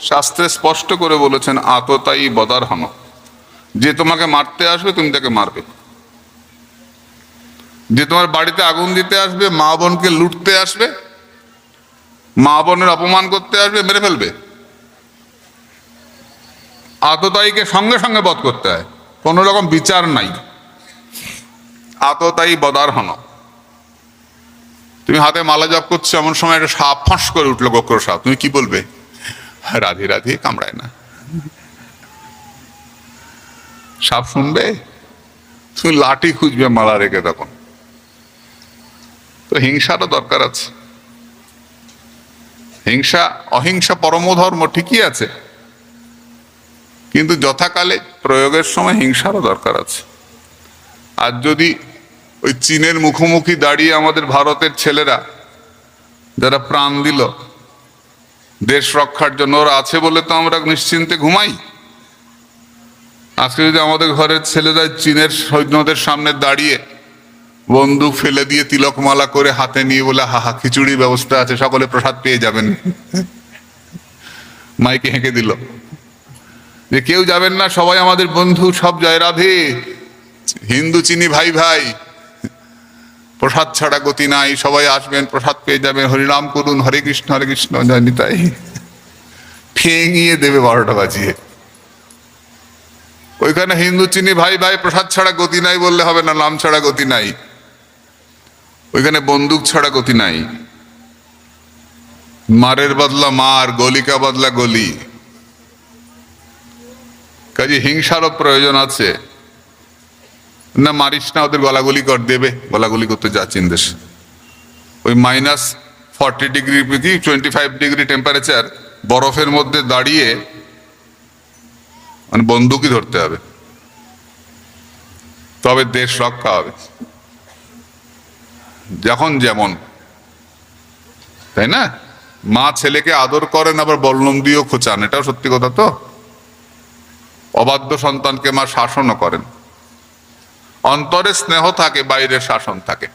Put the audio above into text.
শাস্ত্রে স্পষ্ট করে বলেছেন আততাই বদার হন। যে তোমাকে মারতে আসবে, তুমি তাকে মারবে। যে তোমার বাড়িতে আগুন দিতে আসবে, মা বোনকে লুটতে আসবে, মা বোনের অপমান করতে আসবে, মেরে ফেলবে। আততায়ীকে সঙ্গে সঙ্গে বধ করতে হয়। কোনো রকম বিচার নাই। আততায়ী বদার হন। তুমি হাতে মালা জপ করছ, এমন সময় একটা সাপ ফাঁস করে উঠল গোকর সাপ। তুমি কি বলবে? রাধে রাধে কামড়ায় না। সাপ শুনবে? তুমি লাঠি খুঁজবে মালা রেখে তখন। তো হিংসারও দরকার আছে। হিংসা, অহিংসা পরমধর্ম ঠিকই আছে। কিন্তু যথাকালে প্রয়োগের সময় হিংসারও দরকার আছে। আর যদি ওই চীনের মুখোমুখি দাঁড়িয়ে আমাদের ভারতের ছেলেরা যারা প্রাণ দিল দেশ রক্ষার জন্য ওরা আছে বলে তো আমরা নিশ্চিন্তে ঘুমাই। আজকে যদি আমাদের ঘরের ছেলেরা চীনের সৈন্যদের সামনে দাঁড়িয়ে বন্দুক ফেলে দিয়ে তিলক মালা করে হাতে নিয়ে বলে হাহা খিচুড়ির ব্যবস্থা আছে, সকলে প্রসাদ পেয়ে যাবেন। মাইকে হেঁকে দিল। যে কেউ যাবেন না, সবাই আমাদের বন্ধু, সব জয় রাধে হিন্দু, চিনি ভাই ভাই প্রসাদ ছাড়া গতি নাই, সবাই আসবেন, প্রসাদ পেয়ে যাবেন। হরিনাম করুন, হরে কৃষ্ণ হরে কৃষ্ণ, জয় নিতাই। ফেঙিয়ে দেবে বারোটা বাজিয়ে। ওইখানে হিন্দু চিনি, ভাই ভাই, প্রসাদ ছাড়া গতি নাই বললে হবে না, নাম ছাড়া গতি নাই। ওইখানে বন্দুক ছাড়া গতি নাই। মারের বদলা মার, গলিকা বদলা গলি। কাজে হিংসারও প্রয়োজন আছে। না মারিস না, ওদের গলাগুলি কর, দেবে। গলাগুলি করতে যা চীন দেশ ওই মাইনাস ফর্টি ডিগ্রি কি টোয়েন্টি ফাইভ ডিগ্রি টেম্পারেচার বরফের মধ্যে দাঁড়িয়ে মানে বন্দুকই ধরতে হবে। তবে দেশ রক্ষা হবে। যখন যেমন। তাই না? মা ছেলেকে আদর করেন, আবার বল্লম দিয়েও খোঁচান। এটাও সত্যি কথা তো? অবাধ্য সন্তানকে মা শাসনও করেন। অন্তরে স্নেহ থাকে বাইরে শাসন থাকে।